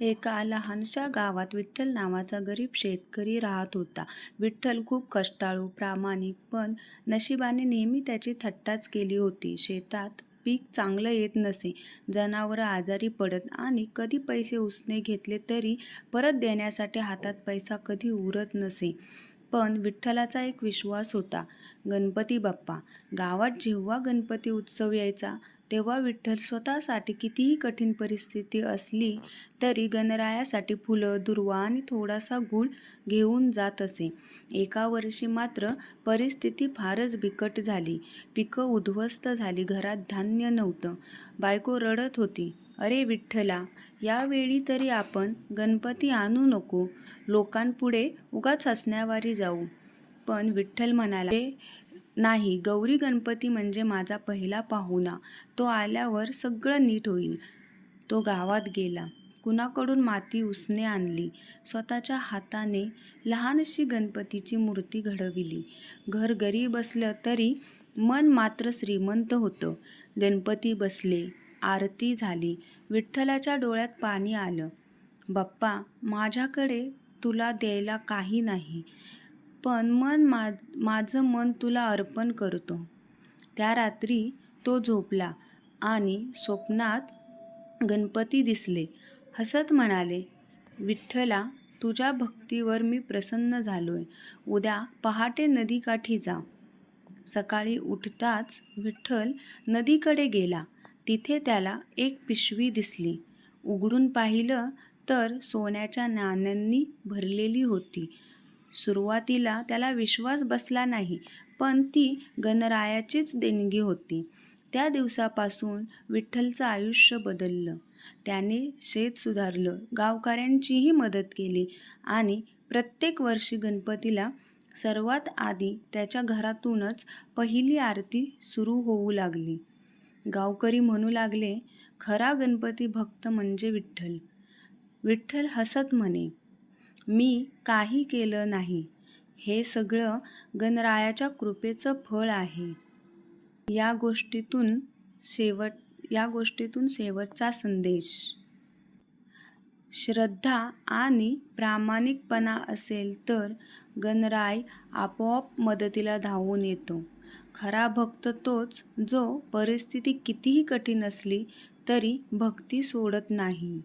एका लहानशा गावात विठ्ठल नावाचा गरीब शेतकरी राहत होता. विठ्ठल खूप कष्टाळू, प्रामाणिक पण नशिबाने नेहमी त्याची थट्टाच केली होती. शेतात पीक चांगलं येत नसे, जनावरं आजारी पडत आणि कधी पैसे उसने घेतले तरी परत देण्यासाठी हातात पैसा कधी उरत नसे. पण विठ्ठलाचा एक विश्वास होता, गणपती बाप्पा. गावात जेव्हा गणपती उत्सव यायचा तेव्हा विठ्ठल स्वतःसाठी कितीही कठीण परिस्थिती असली तरी गणरायासाठी फुलं, दुर्वा आणि थोडासा गूळ घेऊन जात असे. एका वर्षी मात्र परिस्थिती फारच बिकट झाली. पिकं उद्ध्वस्त झाली, घरात धान्य नव्हतं. बायको रडत होती, अरे विठ्ठला, यावेळी तरी आपण गणपती आणू नको, लोकांपुढे उगाच हसण्यावारी जाऊ. पण विठ्ठल म्हणाला, नाही, गौरी गणपती म्हणजे माझा पहिला पाहुणा. तो आल्यावर सगळं नीट होईल. तो गावात गेला. कुणाकडून माती उसने आणली. स्वतःच्या हाताने लहानशी गणपतीची मूर्ती घडविली. घर गरीब असलं तरी मन मात्र श्रीमंत होतं. गणपती बसले, आरती झाली. विठ्ठलाच्या डोळ्यात पाणी आलं. बाप्पा, माझ्याकडे तुला द्यायला काही नाही, पण मन माझं मन तुला अर्पण करतो. त्या रात्री तो झोपला आणि स्वप्नात गणपती दिसले. हसत म्हणाले, विठ्ठला, तुझ्या भक्तीवर मी प्रसन्न झालोय. उद्या पहाटे नदीकाठी जा. सकाळी उठताच विठ्ठल नदीकडे गेला. तिथे त्याला एक पिशवी दिसली. उघडून पाहिलं तर सोन्याच्या नाण्यांनी भरलेली होती. सुरुवातीला त्याला विश्वास बसला नाही, पण ती गणरायाचीच देणगी होती. त्या दिवसापासून विठ्ठलचं आयुष्य बदललं. त्याने शेत सुधारलं, गावकऱ्यांचीही मदत केली आणि प्रत्येक वर्षी गणपतीला सर्वात आधी त्याच्या घरातूनच पहिली आरती सुरू होऊ लागली. गावकरी म्हणू लागले, खरा गणपती भक्त म्हणजे विठ्ठल. विठ्ठल हसत म्हणे, मी काही केलं नाही, हे सगळं गणरायाच्या कृपेचं फळ आहे. या गोष्टीतून शेवट या गोष्टीतून शेवटचा संदेश. श्रद्धा आणि प्रामाणिकपणा असेल तर गणराय आपोआप मदतीला धावून येतो. खरा भक्त तोच जो परिस्थिती कितीही कठीण असली तरी भक्ती सोडत नाही.